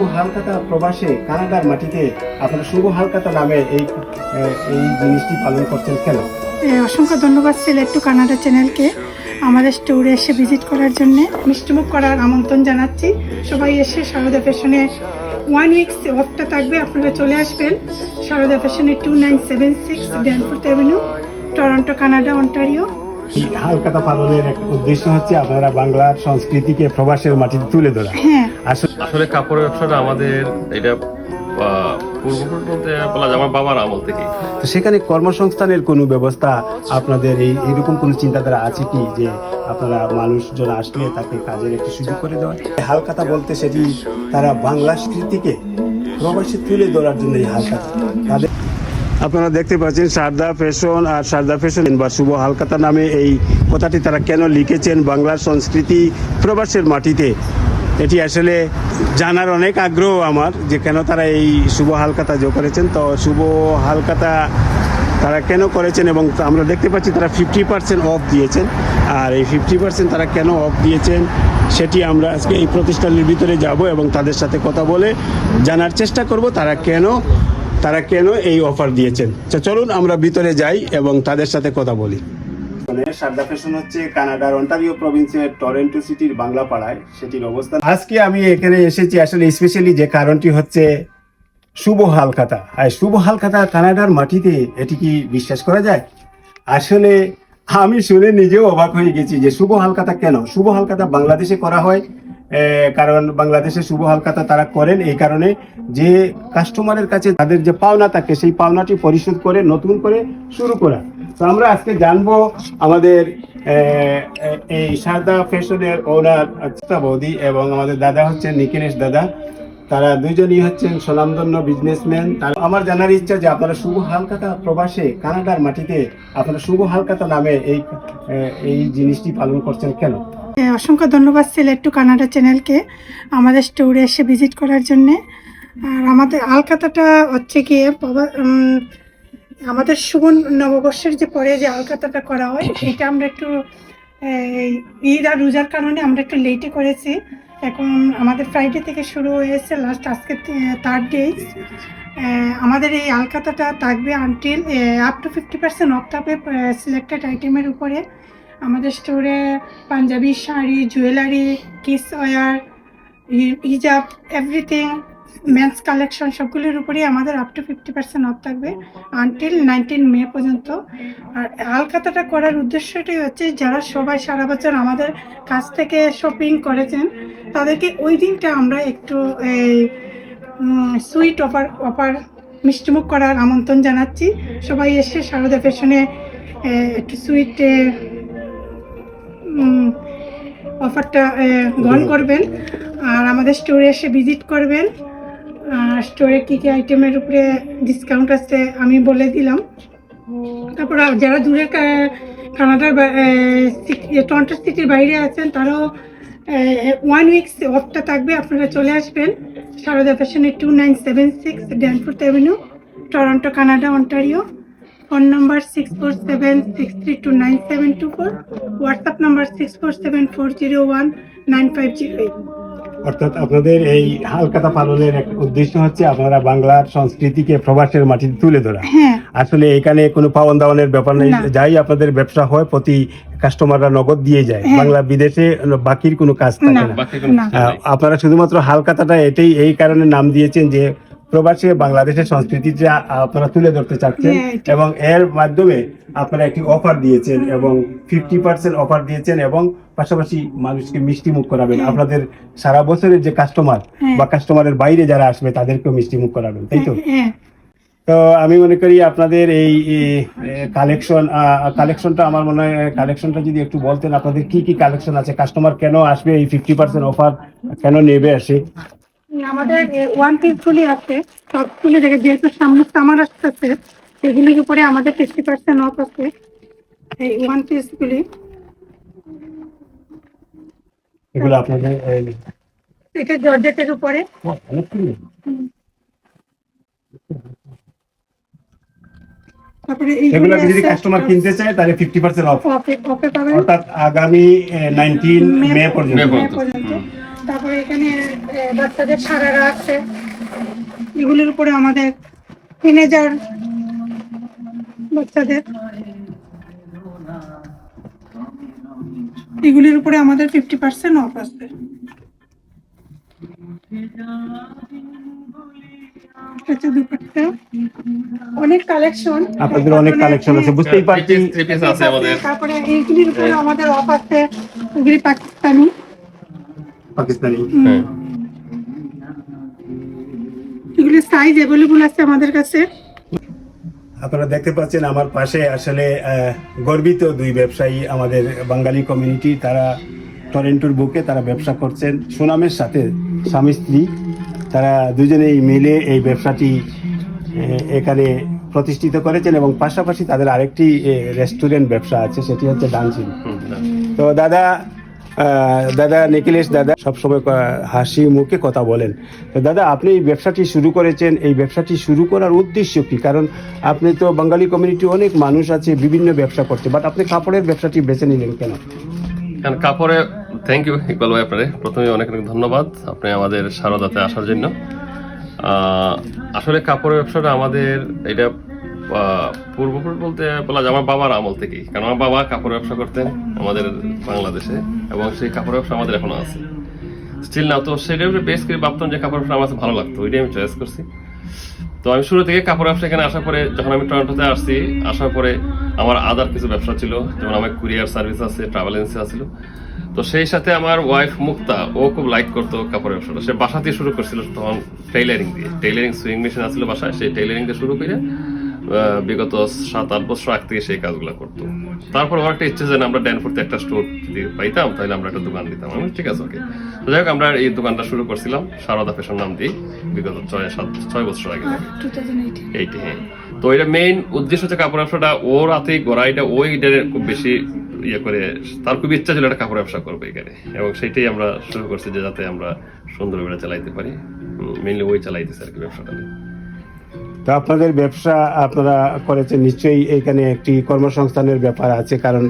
শুভ হালকাতা প্রবাসে কানাডার মাটিতে আপনারা শুভ হালকাতা নামে এই এই জিনিসটি পালন করছেন কেন? অসংখ্য ধন্যবাদ সিলেট টু কানাডা চ্যানেলকে আমাদের স্টোরে এসে ভিজিট করার জন্য। মিষ্টিমুখ করার আমন্ত্রণ জানাচ্ছি। সবাই এসে সারদা ফ্যাশনে ওয়ান উইকস অফটা থাকবে আপনারা চলে আসবেন। সারদা ফ্যাশনে two nine seven six Danforth avenue Toronto Canada Ontario Halkhata পালনের এক উদ্দেশ্য হচ্ছে আপনারা বাংলার সংস্কৃতিকে প্রবাসের মাটিতে তুলে ধরা। হ্যাঁ আসলে কাপড়ের ব্যবসাটা আমাদের এটা পূর্বপুরুষ বলতে বলা যায় আমার বাবার আমল থেকে তো সেখানে কর্মসংস্থানের কোনো ব্যবস্থা আপনাদের এই এরকম কোনো চিন্তাধারা আছে কি যে আপনারা মানুষজন আসলে তাকে কাজের একটি সুযোগ করে দেওয়া হালকাতা বলতে সেটি তারা বাংলা স্মৃতিকে প্রবাসী তুলে ধরার জন্য এই হালকাতা। তাদের আপনারা দেখতে পাচ্ছেন সারদা ফ্যাশন আর সারদা ফ্যাশন বা শুভ হালকাতা নামে এই কথাটি তারা কেন লিখেছেন বাংলার সংস্কৃতি প্রবাসের মাটিতে? এটি আসলে জানার অনেক আগ্রহ আমার যে কেন তারা এই শুভ হালকাতা যোগ করেছেন। তো শুভ হালকাতা তারা কেন করেছেন এবং আমরা দেখতে পাচ্ছি তারা ফিফটি পার্সেন্ট অফ দিয়েছেন। আর এই ফিফটি পার্সেন্ট তারা কেন অফ দিয়েছেন সেটি আমরা আজকে এই প্রতিষ্ঠানের ভিতরে যাব এবং তাদের সাথে কথা বলে জানার চেষ্টা করব তারা কেন তারা কেন এই অফার দিয়েছেন। চলুন আমরা ভিতরে যাই এবং তাদের সাথে কথা বলি। সারদা ফ্যাশন হচ্ছে কানাডার অন্টারিও প্রভিন্সের টরেন্টো সিটির বাংলা পাড়ায় সেটির অবস্থান। আজকে আমি এখানে এসেছি আসলে স্পেশালি যে কারণটি হচ্ছে শুভ হালখাতা। আর শুভ হালখাতা কানাডার মাটিতে, এটি কি বিশ্বাস করা যায়? আসলে আমি শুনে নিজেও অবাক হয়ে গেছি যে শুভ হালখাতা কেন? শুভ হালখাতা বাংলাদেশে করা হয় কারণ বাংলাদেশে শুভ হালখাতা তারা করেন এই কারণে যে কাস্টমারের কাছে তাদের যে পাওনা থাকে, সেই পাওনাটি পরিশোধ করে, নতুন করে শুরু করা। তো আমরা আজকে জানব আমাদের এই সারদা ফ্যাশনের ওনার আচ্ছা বৌদি এবং আমাদের দাদা হচ্ছেন নিখিলেশ দাদা। তারা দুইজনই হচ্ছেন স্বনামধন্য বিজনেসম্যান আমার জানার ইচ্ছা যে আপনারা শুভ হালকাতা প্রবাসে কানাডার মাটিতে আপনারা শুভ হালকাতা নামে এই এই জিনিসটি পালন করছেন কেন? এ, অসংখ্য ধন্যবাদ সিলেট টু কানাডা চ্যানেলকে আমাদের স্টোরে এসে ভিজিট করার জন্যে। আর আমাদের আলকাতাটা হচ্ছে গিয়ে আমাদের শুভ নববর্ষের যে পরে যে আলকাতাটা করা হয় সেটা আমরা একটু ঈদ আর রোজার কারণে আমরা একটু লেটে করেছি। এখন আমাদের ফ্রাইডে থেকে শুরু হয়েছে লাস্ট আজকে থার্ড ডে আমাদের এই আলকাতাটা থাকবে until up to fifty percent off থাকবে সিলেক্টেড আইটেমের উপরে। আমাদের স্টোরে Punjabi sari jewellery kids wear হিজাব এভরিথিং মেন্স কালেকশন সবগুলির উপরেই আমাদের up to fifty percent off থাকবে আনটিল নাইনটিন মে পর্যন্ত। আর হালখাতাটা করার উদ্দেশ্যটাই হচ্ছে যারা সবাই সারা বছর আমাদের কাছ থেকে শপিং করেছেন তাদেরকে ওই দিনটা আমরা একটু এই সুইট অফার অফার মিষ্টিমুখ করার আমন্ত্রণ জানাচ্ছি। সবাই এসে সারদা ফ্যাশনে একটু সুইট অফারটা গ্রহণ করবেন। আর আমাদের স্টোরে এসে ভিজিট করবেন। স্টোরে কী কী আইটেমের উপরে ডিসকাউন্ট আছে আমি বলে দিলাম। তারপর যারা দূরে কানাডার টরন্টো সিটির বাইরে আছেন, তারাও ওয়ান উইকস অফটা থাকবে, আপনারা চলে আসবেন। সারদা ফ্যাশনে two nine seven six Danforth avenue Toronto Canada Ontario phone number six four seven six three two nine seven two four WhatsApp number six four seven four zero one nine five zero eight অর্থাৎ আপনাদের এই হালকাতা পালনের এক উদ্দেশ্য হচ্ছে আপনারা বাংলার সংস্কৃতিকে প্রবাসের মাটিতে তুলে ধরা। হ্যাঁ। আসলে এখানে কোনো পাওয়ান দাওয়ানের ব্যাপার নেই। যাই আপনাদের ব্যবসা হয় প্রতি কাস্টমাররা নগদ দিয়ে যায়। হ্যাঁ। বাংলা বিদেশে বাকির কোনো কাজ থাকে না। আপনারা শুধুমাত্র হালকাতাটা এটাই এই কারণে নাম দিয়েছেন যে প্রবাসে বাংলাদেশের সংস্কৃতিটা আপনারা তুলে ধরতে চাচ্ছেন হ্যাঁ, এবং এর মাধ্যমে আপনারা একটি অফার দিয়েছেন এবং ফিফটি পার্সেন্ট অফার দিয়েছেন এবং পাশাপাশি মানুষকে মিষ্টি মুখ করাবেন। হ্যাঁ। আপনাদের সারা বছরের যে কাস্টমার হ্যাঁ। বা কাস্টমারের বাইরে যারা আসবে তাদেরকেও মিষ্টি মুখ করাবেন তাই তো? হ্যাঁ তো আমি মনে করি আপনাদের এই কালেকশন কালেকশনটা আমার মনে হয় কালেকশনটা যদি একটু বলতেন আপনাদের কি কি কালেকশন আছে? কাস্টমার কেন আসবে? এই ফিফটি পার্সেন্ট অফার কেন নেবে আসে আমাদের ওয়ান পিস গুলি আছে সবগুলি দেখে যেহেতু সামনে সামার আসতেছে সেগুলির উপরে আমাদের ফিফটি পার্সেন্ট অফ আছে। এই ওয়ান পিস গুলি। এগুলো আপনাদের এটা জর্জেটের উপরে। তারপরে এগুলো যদি কাস্টমার কিনতে চায় তাহলে ফিফটি পার্সেন্ট অফ অফে অফে পাবেন। অর্থাৎ আগামী মে পর্যন্ত। তারপরে এখানে বাচ্চাদের সারারা আছে। এগুলোর উপরে আমাদের টিনেজার বাচ্চাদের। এগুলির উপরে আমাদের ফিফটি পার্সেন্ট অফ আছে। হচ্ছে অনেক কালেকশন আপনাদের অনেক কালেকশন আছে বুঝতেই পারছি। আছে আমাদের। তারপরে এইগুলির উপরে আমাদের অফ আছে এগুলি পাকিস্তানি। পাকিস্তানি। হ্যাঁ এগুলি সাইজ অ্যাভেলেবল আছে আমাদের কাছে। আপনারা দেখতে পাচ্ছেন আমার পাশে আসলে গর্বিত দুই ব্যবসায়ী আমাদের বাঙালি কমিউনিটি তারা টরেন্টোর বুকে তারা ব্যবসা করছেন। সুনামের সাথে স্বামী স্ত্রী তারা দুজনেই মিলে এই ব্যবসাটি এখানে প্রতিষ্ঠিত করেছেন এবং পাশাপাশি তাদের আরেকটি রেস্টুরেন্ট ব্যবসা আছে সেটি হচ্ছে ডান্সিং তো দাদা দাদা নিখিলেশ দাদা সবসময় হাসি মুখে কথা বলেন। তো দাদা, আপনি এই ব্যবসাটি শুরু করেছেন। এই ব্যবসাটি শুরু করার উদ্দেশ্য কি? কারণ আপনি তো বাঙালি কমিউনিটি অনেক মানুষ আছে, বিভিন্ন ব্যবসা করছে বাট আপনি কাপড়ের ব্যবসাটি বেছে নিলেন কেন? কারণ কাপড়ে থ্যাংক ইউ ইকবাল ভাই আপনারে। প্রথমে অনেক অনেক ধন্যবাদ আপনি আমাদের সারদাতে আসার জন্য। আসলে কাপড়ের ব্যবসাটা আমাদের, এটা আহ, পূর্বপুরুষ বলতে বলা যায় আমার বাবার আমল থেকেই। কারণ আমার বাবা কাপড় ব্যবসা করতেন আমাদের বাংলাদেশে এবং সেই কাপড় ব্যবসা আমাদের এখনও আছে। স্টিল না তো সেটা বেশ করে ভাবতাম যে কাপড় ব্যবসা আমার ভালো লাগতো ওইটাই আমি চয়েস করছি। তো আমি শুরু থেকে কাপড় ব্যবসা এখানে আসার পরে যখন আমি টরন্টোতে আসছি আসার পরে আমার আদার কিছু ব্যবসা ছিল যেমন আমার কুরিয়ার সার্ভিস আছে ট্রাভেল এজেন্সি আছিল। তো সেই সাথে আমার ওয়াইফ মুক্তা ও খুব লাইক করতো কাপড় ব্যবসাটা। সে বাসা দিয়ে শুরু করছিল তখন টেইলারিং দিয়ে। টেইলারিং সুইং মেশিন আছিল বাসায় সেই টেইলারিং দিয়ে শুরু করে বিগত সাত আট বছর আগ থেকে সেই কাজগুলো করতো। তারপর আমার একটা ইচ্ছে যে আমরা ড্যানফোর্তে একটা স্টোর যদি পাইতাম তাহলে আমরা একটা দোকান দিতাম। আমি ঠিক আছে ওকে যাই হোক আমরা এই দোকানটা শুরু করছিলাম সারদা ফ্যাশন নাম দিয়ে বিগত ছয় সাত ছয় বছর আগে। এইটি হ্যাঁ। তো এটা মেইন উদ্দেশ্য হচ্ছে কাপড় ব্যবসাটা ওর হাতে গড়াইটা ওই খুব বেশি ইয়ে করে তার খুব ইচ্ছা ছিল একটা কাপড় ব্যবসা করবে এখানে। এবং সেটাই আমরা শুরু করছি যে যাতে আমরা সুন্দর করে চালাইতে পারি। মেইনলি ওই চালাইতেছে আর কি ব্যবসাটা। তো আপনাদের ব্যবসা আপনারা করেছেন, নিশ্চয়ই এখানে একটি কর্মসংস্থানের ব্যাপার আছে, কারণ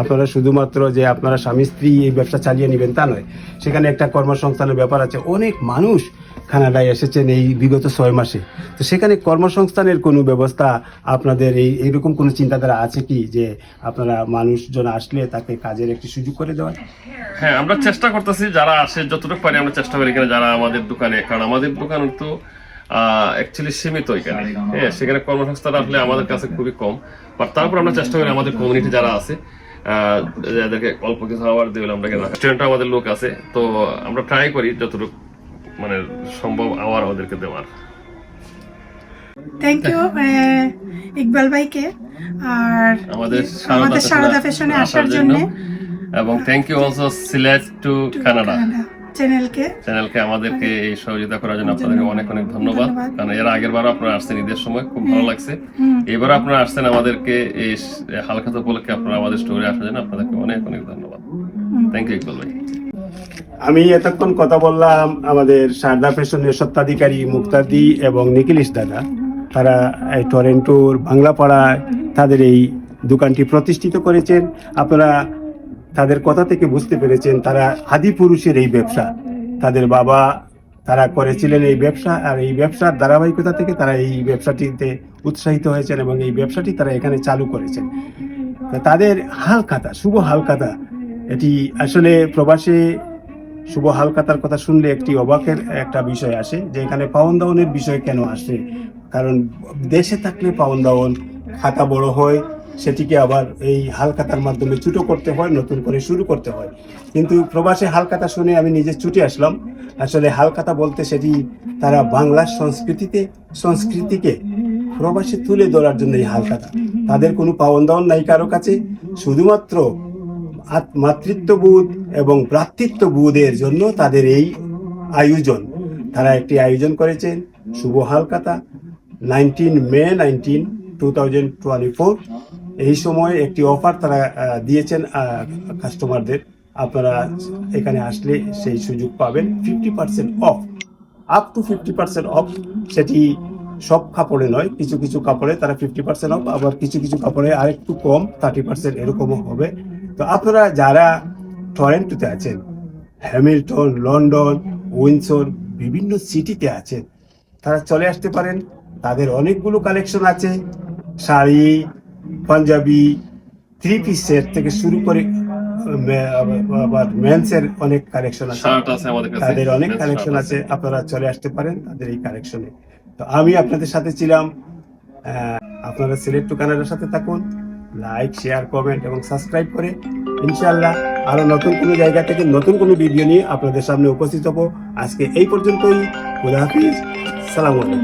আপনারা শুধুমাত্র যে আপনারা স্বামী স্ত্রী এই ব্যবসা চালিয়ে নেবেন তা নয়, সেখানে একটা কর্মসংস্থানের ব্যাপার আছে। অনেক মানুষ কানাডায় এসেছেন এই বিগত ছয় মাসে। তো সেখানে কর্মসংস্থানের কোনো ব্যবস্থা আপনাদের এই এইরকম কোনো চিন্তাধারা আছে কি, যে আপনারা মানুষজন আসলে তাকে কাজের একটি সুযোগ করে দেওয়ার? হ্যাঁ আমরা চেষ্টা করতেছি, যারা আসে, যতটুকু পারি আমরা চেষ্টা করি। এখানে যারা আমাদের দোকানে, কারণ আমাদের দোকান তো অ্যাকচুয়ালি সীমিত এখানে। হ্যাঁ সেখানে কর্মসংস্থান আসলে আমাদের কাছে খুবই কম। বাট তারপর আমরা চেষ্টা করি আমাদের কমিউনিটি যারা আছে যাদেরকে অল্প কিছু আওয়ার দিয়ে আমরা রেস্টুরেন্টে আমাদের লোক আছে। তো আমরা ট্রাই করি যতটুকু মানে সম্ভব আওয়ার ওদেরকে দেওয়ার। থ্যাংক ইউ ইকবাল ভাইকে। আর আমাদের আমাদের সারদা ফ্যাশনে আসার জন্য। এবং thank you also Sylhet to Canada চ্যানেলকে। চ্যানেলকে আমাদেরকে এই সহযোগিতা করার জন্য আপনাদেরকে অনেক অনেক ধন্যবাদ। কারণ এর আগের বার আপনারা আসছেন ঈদের সময় খুব ভালো লাগছে। এবার আপনারা আসছেন আমাদেরকে এই হালখাত উপলক্ষে আপনারা আমাদের স্টোরে আসার জন্য আপনাদেরকে অনেক অনেক ধন্যবাদ। থ্যাংক ইউ ইকবাল ভাই। আমি এতক্ষণ কথা বললাম আমাদের সারদা ফ্যাশনের সত্ত্বাধিকারী মুক্তাদি এবং নিখিলেশ দাদা। তারা এই টরেন্টোর বাংলাপাড়ায় তাদের এই দোকানটি প্রতিষ্ঠিত করেছেন। আপনারা তাদের কথা থেকে বুঝতে পেরেছেন তারা আদি পুরুষের এই ব্যবসা। তাদের বাবা তারা করেছিলেন এই ব্যবসা আর এই ব্যবসার ধারাবাহিকতা থেকে তারা এই ব্যবসাটিতে উৎসাহিত হয়েছেন এবং এই ব্যবসাটি তারা এখানে চালু করেছেন। তাদের হালখাতা, শুভ হালখাতা, এটি আসলে প্রবাসে শুভ হালকাতার কথা শুনলে একটি অবাকের একটা বিষয় আসে যে এখানে পাওন দাওনের বিষয় কেন আসে? কারণ দেশে থাকলে পাওন দাওন খাতা বড় হয় সেটিকে আবার এই হালকাতার মাধ্যমে ছুটো করতে হয়, নতুন করে শুরু করতে হয়। কিন্তু প্রবাসে হালকাতা শুনে আমি নিজে ছুটে আসলাম। আসলে হালকাতা বলতে সেটি তারা বাংলার সংস্কৃতিতে, সংস্কৃতিকে প্রবাসে তুলে ধরার জন্য এই হালকাতা তাদের কোনো পাওন দাওন নাই কারও কাছে। শুধুমাত্র মাতৃত্ববোধ এবং ভ্রাতৃত্ববোধের জন্য তাদের এই আয়োজন। তারা একটি আয়োজন করেছেন, শুভ Halkhata nineteen May nineteen two thousand twenty four. এই সময় একটি অফার তারা দিয়েছেন কাস্টমারদের আপনারা এখানে আসলে সেই সুযোগ পাবেন। Fifty percent off up to fifty percent off সেটি সব কাপড়ে নয়, কিছু কিছু কাপড়ে তারা ফিফটি পার্সেন্ট অফ আবার কিছু কিছু কাপড়ে আরেকটু কম থার্টি পার্সেন্ট এরকমও হবে। তো আপনারা যারা টরেন্টোতে আছেন, হ্যামিল্টন, লন্ডন উইন্সর বিভিন্ন সিটিতে আছেন, তারা চলে আসতে পারেন। তাদের অনেকগুলো কালেকশন আছে। শাড়ি পাঞ্জাবি থ্রি পিসের থেকে শুরু করে আবার মেন্সের অনেক কালেকশন আছে। তাদের অনেক কালেকশন আছে। আপনারা চলে আসতে পারেন তাদের এই কালেকশনে তো আমি আপনাদের সাথে ছিলাম আহ, আপনারা সিলেক্ট টু কানাডার সাথে থাকুন লাইক শেয়ার কমেন্ট এবং সাবস্ক্রাইব করে ইনশাআল্লাহ আরও নতুন কোনো জায়গা থেকে নতুন কোনো ভিডিও নিয়ে আপনাদের সামনে উপস্থিত হব। আজকে এই পর্যন্তই খুদা হাফিজ সালাম আলাইকুম।